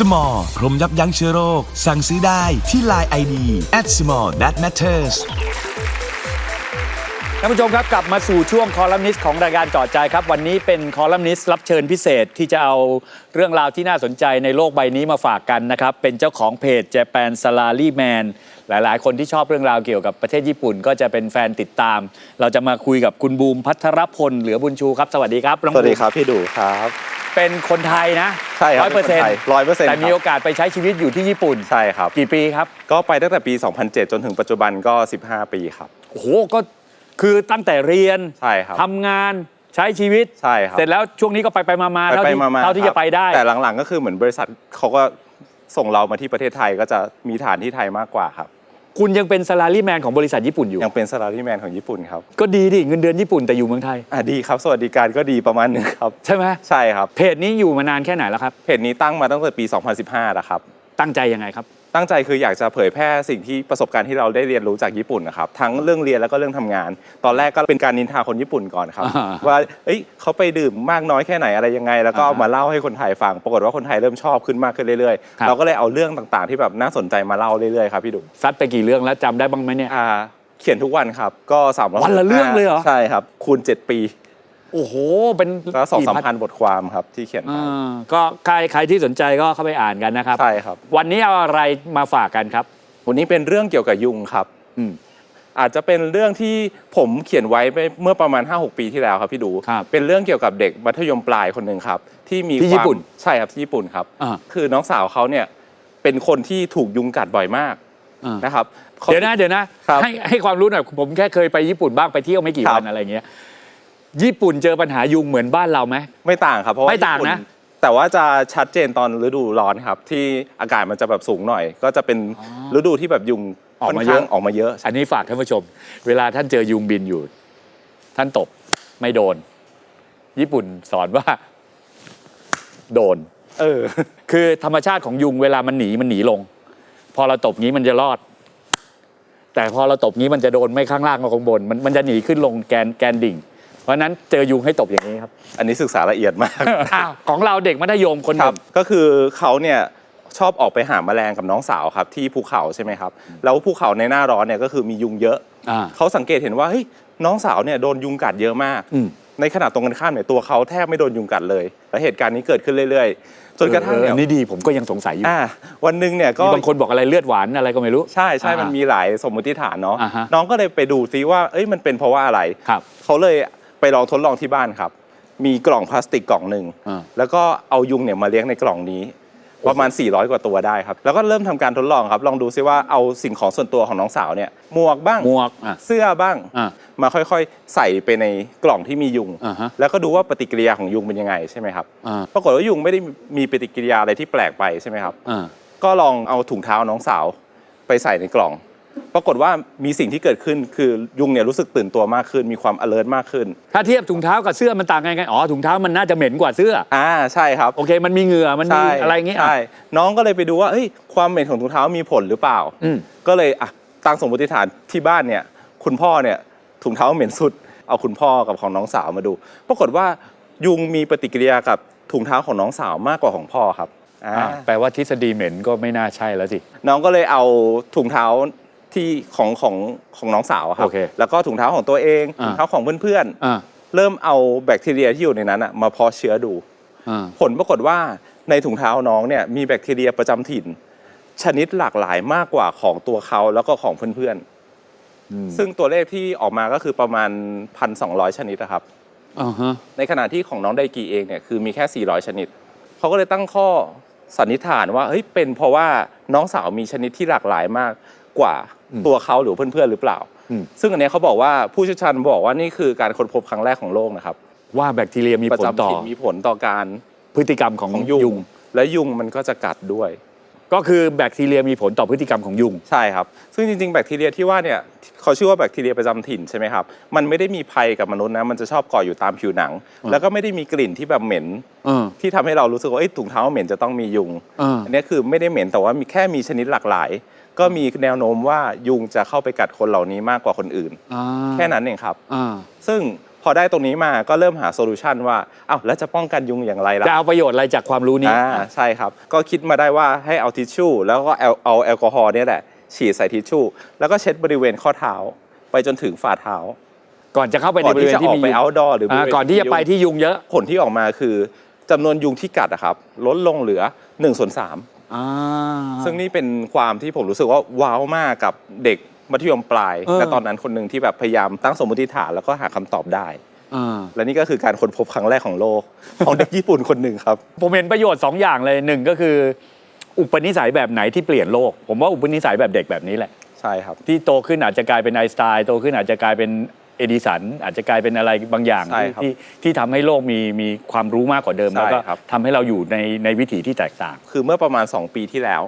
Small พรมยับยั้งเชื้อโรค สั่งซื้อได้ที่ Line ID at small that matters ท่านผู้ชมครับ กลับมาสู่ช่วงคอลัมนิสต์ของรายการเจอดใจครับ วันนี้เป็นคอลัมนิสต์รับเชิญพิเศษที่จะเอาเรื่องราวที่น่าสนใจในโลกใบนี้มาฝากกันนะครับ เป็นเจ้าของเพจ Japan Salaryman หลาย ๆ คนที่ชอบเรื่องราวเกี่ยวกับประเทศญี่ปุ่น ก็จะเป็นแฟนติดตาม เราจะมาคุยกับคุณบูมพัทรพลเหลือบุญชูครับ สวัสดีครับน้องสวัสดีบูมครับ พี่ดูครับ เป็นคนไทยนะใช่ครับร้อยเปอร์เซ็นต์ร้อยเปอร์เซ็นต์แต่มีโอกาสไปใช้ชีวิตอยู่ที่ญี่ปุ่น ใช่ครับ กี่ปีครับ ก็ไปตั้งแต่ปี 2007 จนถึงปัจจุบันก็ 15 ปีครับ โอ้โห ก็คือตั้งแต่เรียนใช่ครับทำงานใช้ชีวิตใช่ครับ เสร็จแล้วช่วงนี้ก็ไปไปๆมาๆไปเท่าไปที่มาๆเท่าที่ครัจะบไปได้ แต่หลังๆ ก็คือเหมือนบริษัทเขาก็ส่งเรามาที่ประเทศไทยก็จะมีฐานที่ไทยมากกว่าครับ คุณยังเป็นซา l ารีแมนของบริษัทญี่ปุ่นอยู่ ยังเป็นสลารีแมนของญี่ปุ่นครับ ก็ดีดิเงินเดือนญี่ปุ่นแต่อยู่เมืองไทย อะดีครับ สวัสดิการก็ดีประมาณหนึงครับใช่ไหมใช่ครับเพจนี้อยู่มานานแค่ไหนแล้วครับเพจนี้ตั้งมาตั้งแต่ปี 2015นะครับ ตั้งใจยังไงครับ ตั้งใจคืออยากจะเผยแพร่สิ่งที่ประสบการณ์ที่เราได้เรียนรู้จากญี่ปุ่นนะครับทั้งเรื่องเรียนแล้วก็เรื่องทำงาน ตอนแรกก็เป็นการนินทาคนญี่ปุ่นก่อนครับ อ่าว่าเอ้ยเขาไปดื่มมากน้อยแค่ไหนอะไรยังไง แล้วก็อ่าเอามาเล่าให้คนไทยฟังปรากฏว่าคนไทยเริ่มชอบขึ้นมากขึ้นเรื่อยครับ ๆ เราก็เลยเอาเรื่องต่างๆ ที่แบบน่าสนใจมาเล่าเรื่อยๆครับพี่ดุซัดไปกี่เรื่องแล้วจำได้บ้างไหมเนี่ย อ่าเขียนทุกวันครับก็สามร้อยวันละเรื่องเลยเหรอ ใช่ครับคูณ 7 ปี โอ้โห เป็นก็สองกี่สามพันบทความครับที่เขียนไปอ่าก็ใครใครที่สนใจก็เข้าไปอ่านกันนะครับ ใช่ครับ วันนี้เอาอะไรมาฝากกันครับ วันนี้เป็นเรื่องเกี่ยวกับยุงครับ อืม อาจจะเป็นเรื่องที่ผมเขียนไว้ไปเมื่อประมาณ 5-6 ปีที่แล้วครับพี่ดู ครับเป็นเรื่องเกี่ยวกับเด็กมัธยมปลายคนหนึ่งครับ ที่มีที่ความญี่ปุ่นใช่ครับที่ญี่ปุ่นครับ อ่า คือน้องสาวเขาเนี่ยเป็นคนที่ถูกยุงกัดบ่อยมากอ่านนะครับขา เดี๋ยวนะเดี๋ยวนะครับให้ให้ความรู้หน่อยผมแค่เคยไปญี่ปุ่นบ้างไปเที่ยวไม่กี่ครับ วันอะไรเงี้ย ญี่ปุ่นเจอปัญหายุงเหมือนบ้านเราไหม ไม่ต่างครับ เพราะว่าไม่ต่างญี่ปุ่นะ แต่ว่าจะชัดเจนตอนฤดูร้อนครับ ที่อากาศมันจะแบบสูงหน่อย ก็จะเป็นฤดูที่แบบยุงออกค่อนมาเยข้าอะ งออกมาเยอะอันนี้ฝากท่านผู้ชม เวลาท่านเจอยุงบินอยู่ ท่านตบไม่โดน ญี่ปุ่นสอนว่า โดน เออ คือธรรมชาติของยุงเวลามันหนีมันหนีลง พอเราตบงี้มันจะรอด แต่พอเราตบงี้มันจะโดนไม่ข้างล่างก็ข้างบนมันมันจะหนีขึ้นลงแกนแกนดิ่ง เพราะฉะนั้นเจอยุงให้ตบอย่างนี้ครับ อันนี้ศึกษาละเอียดมาก อ้าวของเราเด็กมัธยมคนหครันึ่บง ก็คือเขาเนี่ยชอบออกไปหาแมลงกับน้องสาวครับที่ภูเขาใช่ไหมครับแล้วภูเขาในหน้าร้อนเนี่ยก็คือมียุงเยอะอ่าเขาสังเกตเห็นว่าเฮ้ยน้องสาวเนี่ยโดนยุงกัดเยอะมาก อืมในขณะตรงกันข้ามเนี่ยตัวเขาแทบไม่โดนยุงกัดเลยและเหตุการณ์นี้เกิดขึ้นเรื่อยๆ จนกระทั่งเออเนี่ยอันนี้ดีผมก็ยังสงสัยอยู่อ่าวันหนึ่งเนี่ยก็ มีบางคนบอกอะไรเลือดหวานอะไรก็ไม่รู้ ใช่ใช่อ่ามัมันมีหลายสมมติฐานเนาะอ่าฮะน้องก็เลยไปดูซิว่าเอ้ยมันเป็นเพราะว่าอะไร ครับเขาเลย ไปลองทดลองที่บ้านครับ มีกล่องพลาสติกกล่องหนึ่งอ่า แล้วก็เอายุงเนี่ยมาเลี้ยงในกล่องนี้ ประมาณ 400 กว่าตัวได้ครับ แล้วก็เริ่มทำการทดลองครับลองดูซิว่าเอาสิ่งของส่วนตัวของน้องสาวเนี่ยหมวกบ้าง หมวกอะ เสื้อบ้าง อะมาค่อยๆ ใส่ไปในกล่องที่มียุง อ่าฮะแล้วก็ดูว่าปฏิกิริยาของยุงเป็นยังไงใช่ไหมครับอ่า ปรากฏว่ายุงไม่ได้มีปฏิกิริยาอะไรที่แปลกไปใช่ไหมครับ อ่า ก็ลองเอาถุงเท้าน้องสาวไปใส่ในกล่อง ปรากฏว่ามีสิ่งที่เกิดขึ้นคือยุงเนี่ยรู้สึกตื่นตัวมากขึ้น มีความ alert มากขึ้น ถ้าเทียบถุงเท้ากับเสื้อมันต่างกันไงอ๋อถุงเท้ามันน่าจะเหม็นกว่าเสื้อ อ่าใช่ครับ โอเค มันมีเหงื่อมันมีอะไรอย่างงี้อะ ใช่น้องก็เลยไปดูว่าเอ้ยความเหม็นของถุงเท้ามีผลหรือเปล่าอืม ก็เลยอะตั้งสมมติฐานที่บ้านเนี่ย คุณพ่อเนี่ยถุงเท้าเหม็นสุด เอาคุณพ่อกับของน้องสาวมาดู ปรากฏว่ายุงมีปฏิกิริยากับถุงเท้าของน้องสาวมากกว่าของพ่อครับอ่าอะแปลว่าทฤษฎีเหม็นก็ไม่น่าใช่แล้วสิ น้องก็เลยเอาถุงเท้า ที่ของของของน้องสาวอะครัโอเคแล้วก็ถุงเท้าของตัวเองอ่า ถุงเท้าของเพื่อนอ่าๆ เริ่มเอาแบคทีเรียที่อยู่ในนั้นอะมาเพาะเชื้อดู อ่า ผลปรากฏว่าในถุงเท้าน้องเนี่ยมีแบคทีเรียประจำถิ่น ชนิดหลากหลายมากกว่าของตัวเขาแล้วก็ของเพื่อนอืม ๆ ซึ่งตัวเลขที่ออกมาก็คือประมาณ 1,200 ชนิดนะครับ อ่าฮะ ในขณะที่ของน้องไดกีเองเนี่ยคือมีแค่ 400 ชนิด เขาก็เลยตั้งข้อสันนิษฐานว่าเฮ้ยเป็นเพราะว่าน้องสาวมีชนิดที่หลากหลายมาก กว่าตัวเขาหรือเพื่อนๆหรือเปล่าอืมซึ่งอันเนี้ยเขาบอกว่าผู้เชี่ยวชาญบอกว่านี่คือการค้นพบครั้งแรกของโลกนะครับ ว่าแบคทีเรียมีประผลต่อจำถิ่นมีผลต่อการพฤติกรรมของของยุยุงงและยุงมันก็จะกัดด้วย ก็คือแบคทีเรียมีผลต่อพฤติกรรมของยุง ใช่ครับ ซึ่งจริงๆ แบคทีเรียที่ว่าเนี่ยเขาชื่อว่าแบคทีเรียประจำถิ่นใช่ไหมครับ มันไม่ได้มีภัยกับมนุษย์นะ มันจะชอบเก่ออยู่ตามผิวหนังอ่าแล้วก็ไม่ได้มีกลิ่นที่แบบเหม็นเออที่ทำให้เรารู้สึกว่าเอ้ยถุงเท้าเหม็นจะต้องมียุงเอออันนี้คือไม่ได้เหม็นแต่ว่ามีแค่มีชนิดหลากหลาย ก็มีแนวโน้มว่ายุงจะเข้าไปกัดคนเหล่านี้มากกว่าคนอื่น อ่าแค่นั้นเองครับ อ่าซึ่งพอได้ตรงนี้มาก็เริ่มหาโซลูชันว่าอ้าวแล้วจะป้องกันยุงอย่างไรล่ะ จะเอาประโยชน์อะไรจากความรู้นี้ อ่าใช่ครับ ก็คิดมาได้ว่าให้เอาทิชชู่ แล้วก็เอาเอาแอลกอฮอล์เนี่ยแหละ ฉีดใส่ทิชชู่ แล้วก็เช็ดบริเวณข้อเท้า ไปจนถึงฝ่าเท้าก่อนจะเข้าไปในก่อนบริที่เวณจะอที่อกมีไปยุง outdoor หรือบริอ่าเวณก่อนที่จะไปที่ยุงเยอะ ผลที่ออกมาคือจำนวนยุงที่กัดอะครับ ลดลงเหลือ1ส่วน3 อ่า ซึ่งนี่เป็นความที่ผมรู้สึกว่าว้าวมากกับเด็กมัธยมปลายเออ และตอนนั้นคนหนึ่งที่แบบพยายามตั้งสมมติฐานแล้วก็หาคำตอบได้ อ่า และนี่ก็คือการค้นพบครั้งแรกของโลก ของเด็กญี่ปุ่นคนหนึ่งครับ ผมเห็นประโยชน์สองอย่างเลยหนึ่งก็คือ อุปนิสัยแบบไหนที่เปลี่ยนโลก ผมว่าอุปนิสัยแบบเด็กแบบนี้แหละ ใช่ครับ ที่โตขึ้นอาจจะกลายเป็นไอน์สไตน์โตขึ้นอาจจะกลายเป็น เอดิสันอาจจะกลายเป็นอะไรบางอย่าง ใช่ที่ครับที่ที่ทำให้โลกมีมีความรู้มากกว่าเดิม ใช่แล้วก็ครับ ทำให้เราอยู่ในในวิถีที่แตกต่าง คือเมื่อประมาณ 2 ปีที่แล้ว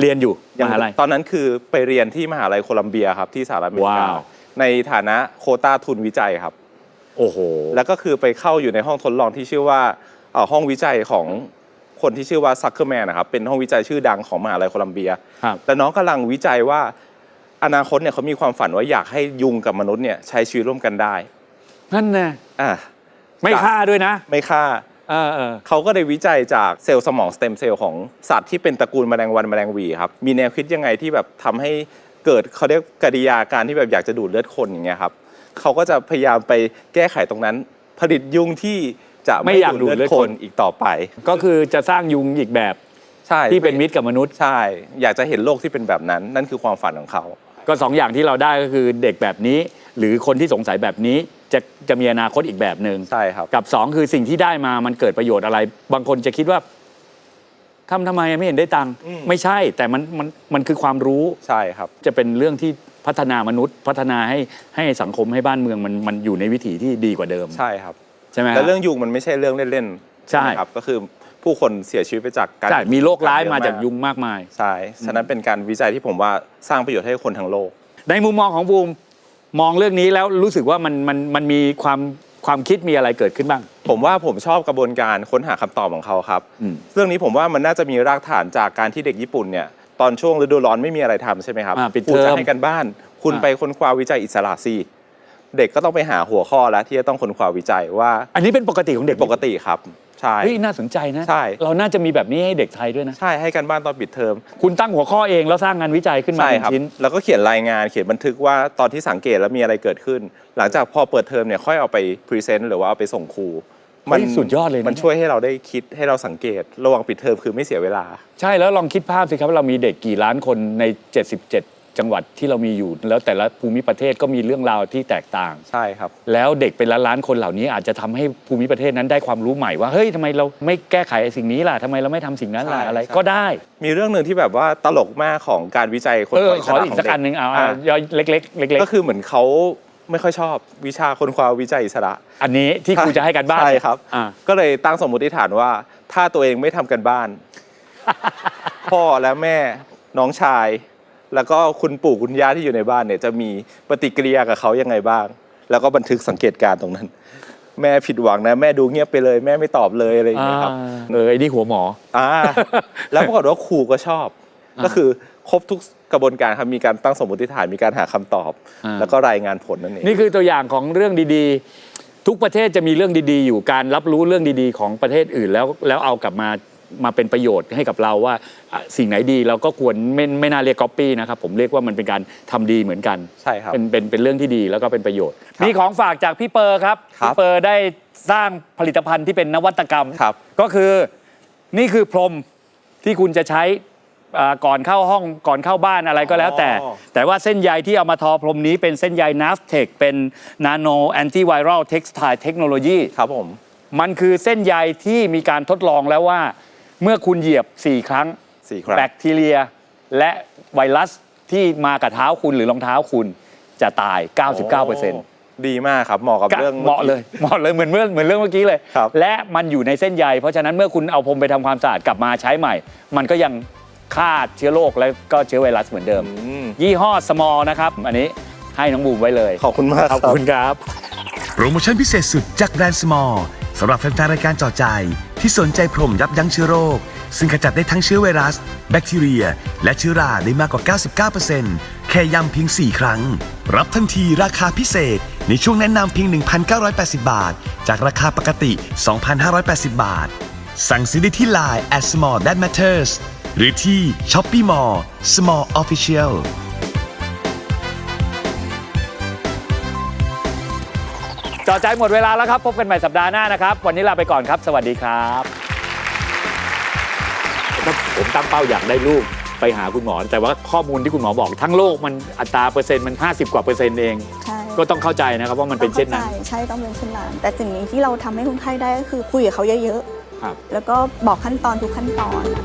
เรียนอยู่มยังหาลัย ตอนนั้นคือไปเรียนที่มหาลัยโคลัมเบียครับที่สหรัฐอเมริกาว้าว ในฐานะโควต้าทุนวิจัยครับ โอ้โห แล้วก็คือไปเข้าอยู่ในห้องทดลองที่ชื่อว่าเอ่อห้องวิจัยของคนที่ชื่อว่าซักเคอร์แมนนะครับเป็นห้องวิจัยชื่อดังของมหาลัยโคลัมเบีย ครับแต่น้องกำลังวิจัยว่า อนาคตเนี่ยเขามีความฝันว่าอยากให้ยุงกับมนุษย์เนี่ยใช้ชีวิตร่วมกันได้นั่นแน่อะไม่ฆ่าด้วยนะ ไม่ฆ่าเออเออเขาก็ได้วิจัยจากเซลล์สมองสเต็มเซลล์ของสัตว์ที่เป็นตระกูลแมลงวันแมลงหวีครับมีแนวคิดยังไงที่แบบทำให้เกิดเขาเรียกกริยาการที่แบบอยากจะดูดเลือดคนอย่างเงี้ยครับเขาก็จะพยายามไปแก้ไขตรงนั้น ผลิตยุงที่จะไม่ไม่อยากดูดเลือดดูดเลือดคคนนอีกต่อไป ก็คือจะสร้างยุงอีกแบบใช่ที่เป็นมิตรกับมนุษย์ใช่ อยากจะเห็นโลกที่เป็นแบบนั้น นั่นคือความฝันของเขา ก็สองอย่างที่เราได้ก็คือเด็กแบบนี้ หรือคนที่สงสัยแบบนี้จะจะมีอนาคตอีกแบบหนึ่งใช่ครับ กับสองคือสิ่งที่ได้มามันเกิดประโยชน์อะไร บางคนจะคิดว่าทำทำไมไม่เห็นได้ตังค์อืม ไม่ใช่แต่มันมันมันคือความรู้ ใช่ครับ จะเป็นเรื่องที่พัฒนามนุษย์ พัฒนาให้ให้สังคมให้บ้านเมืองมันมันอยู่ในวิถีที่ดีกว่าเดิม ใช่ครับ ใช่ไหมและเรื่องยุงมันไม่ใช่เรื่องเล่นๆใช่ ไหมครับ ก็คือ ผู้คนเสียชีวิตไปจากการใช่มีโรคร้ายเอะมาจากยุงมากมายใช่ฉะนั้นเป็นการวิจัยที่ผมว่าสร้างประโยชน์ให้คนทั้งโลก ในมุมมองของบูมมองเรื่องนี้แล้วรู้สึกว่ามันมันมันมีความความคิดมีอะไรเกิดขึ้นบ้าง ผมว่าผมชอบกระบวนการค้นหาคำตอบของเขาครับอืมเรื่องนี้ผมว่ามันน่าจะมีรากฐานจากการที่เด็กญี่ปุ่นเนี่ยตอนช่วงฤดูร้อนไม่มีอะไรทำใช่ไหมครับอ่าปิดครูเทอจะมให้กันบ้าน คุณอ่าไปค้นคว้าวิจัยอิสระสิเด็กก็ต้องไปหาหัวข้อแล้วที่จะต้องค้นคว้าวิจัยว่า อันนี้เป็นปกติของเด็กปกติครับ ใช่ เฮ้ยน่าสนใจนะ ใช่ เราน่าจะมีแบบนี้ให้เด็กไทยด้วยนะ ใช่ให้กันบ้านตอนปิดเทอมคุณตั้งหัวข้อเองแล้วสร้างงานวิจัยขึ้นมาใช่เป็นครับชิ้น แล้วก็เขียนรายงานเขียนบันทึกว่าตอนที่สังเกตแล้วมีอะไรเกิดขึ้น หลังจากพอเปิดเทอมเนี่ยค่อยเอาไปพรีเซนต์หรือว่าเอาไปส่งครูเฮ้ยสุดยอดเลยนะ มันช่วยให้เราได้คิดให้เราสังเกต ระหว่างปิดเทอมคือไม่เสียเวลา ใช่แล้วลองคิดภาพสิครับเรามีเด็กกี่ล้านคนใน 77 จังหวัดที่เรามีอยู่ แล้วแต่ละภูมิประเทศก็มีเรื่องราวที่แตกต่าง ใช่ครับ แล้วเด็กเป็นล้านล้านๆคนเหล่านี้อาจจะทำให้ภูมิประเทศนั้นได้ความรู้ใหม่ว่าเฮ้ยทำไมเราไม่แก้ไขไอ้สิ่งนี้ล่ะทำไมเราไม่ทำสิ่งนั้นล่ะใช่อะไรใช่ ก็ได้ มีเรื่องหนึ่งที่แบบว่าตลกมากของการวิจัยคนเออวัยขอฉลาดอีขกองสักเด็กอันหนึ่งเอาอะย่อยเล็กๆเล็กก็คือเหมือนเขาไม่ค่อยชอบวิชาคนคว้าวิจัยอิสระๆอันนี้ที่ครูจะให้กันบ้านใช่ครับ อ่าก็เลยตั้งสมมติฐานว่า ถ้าตัวเองไม่ทำกันบ้าน พ่อและแม่น้องชาย แล้วก็คุณปู่คุณย่าที่อยู่ในบ้านเนี่ยจะมีปฏิกิริยากับเขายังไงบ้าง แล้วก็บันทึกสังเกตการณ์ตรงนั้น แม่ผิดหวังนะ แม่ดูเงียบไปเลย แม่ไม่ตอบเลยอะไรอย่างเงี้ยครับ เออไอ้นี่หัวหมออ่าแล้วปรากฏว่าครูก็ชอบอ่าก็คือครบทุกกระบวนการครับมีการตั้งสมมติฐานมีการหาคำตอบอ่าแล้วก็รายงานผลนั่นเองนี่คือตัวอย่างของเรื่องดีๆ ทุกประเทศจะมีเรื่องดีๆ อยู่การรับรู้เรื่องดีๆ ของประเทศอื่นแล้วแล้วเอากลับมา มาเป็นประโยชน์ให้กับเราว่าอะสิ่งไหนดีเราก็ควรไม่ไม่น่าเรียกก๊อปปี้นะครับผมเรียกว่ามันเป็นการทำดีเหมือนกันใช่ครับเป็นเป็นเป็นเรื่องที่ดีแล้วก็เป็นประโยชน์ครับมีของฝากจากพี่เปอร์ครับครับพี่เปอร์ได้สร้างผลิตภัณฑ์ที่เป็นนวัตกรรม ครับ ก็คือนี่คือพรมที่คุณจะใช้อ่าก่อนเข้าห้องก่อนเข้าบ้านอะไรก็แล้วแต่ อ๋อ แต่ว่าเส้นใยที่เอามาทอพรมนี้เป็นเส้นใยนาฟเทคเป็นนาโนแอนตี้ไวรัลเท็กซ์ไทเทคโนโลยี ครับผม มันคือเส้นใยที่มีการทดลองแล้วว่า เมื่อคุณเหยียบ 4 ครั้งสี่ครั้ง แบคทีเรีย และไวรัสที่มากับเท้าคุณหรือรองเท้าคุณจะตาย 99%ดีมากครับเหมาะกับเรื่อง เหมาะเลยเหมาะเลยเหมือนเมื่อเหมือนเรื่องเมื่อกี้เลย ครับ และมันอยู่ในเส้นใย เพราะฉะนั้นเมื่อคุณเอาพรมไปทำความสะอาดกลับมาใช้ใหม่ มันก็ยังฆ่าเชื้อโรคและก็เชื้อไวรัสเหมือนเดิม อืมยี่ห้อสมอลนะครับ อันนี้ให้น้องบูมไว้เลยขอบคุณมากขอบคุณครับ โปรโมชั่นพิเศษสุดจากแบรนด์สมอลสำหรับแฟนๆรายการจอใจ ที่สนใจพรมยับยั้งเชื้อโรค ซึ่งขจัดได้ทั้งเชื้อไวรัส แบคทีเรีย และเชื้อราได้มากกว่า 99%แค่ย้ำเพียง 4 ครั้ง รับทันทีราคาพิเศษ ในช่วงแนะนำเพียง 1,980 บาท จากราคาปกติ 2,580 บาท สั่งซื้อได้ที่ Line at small that matters หรือที่ Shopee Mall Small Official จอใจหมดเวลาแล้วครับ พบกันใหม่สัปดาห์หน้านะครับ วันนี้ลาไปก่อนครับ สวัสดีครับผมตั้งเป้าอยากได้ลูกไปหาคุณหมอ แต่ว่าข้อมูลที่คุณหมอบอก ทั้งโลกมันอัตราเปอร์เซ็นต์มัน 50 กว่าเปอร์เซ็นต์เอง ใช่ก็ต้องเข้าใจนะครับว่ามันเป็นเช่นนั้นต้องข้าใจใช่ต้องเป็นเช่นนั้นแต่สิ่งหนี้ที่เราทำให้คนไข้ได้ก็คือคุยกับเขาเยอะครับ ๆ แล้วก็บอกขั้นตอนทุกขั้นตอนอะ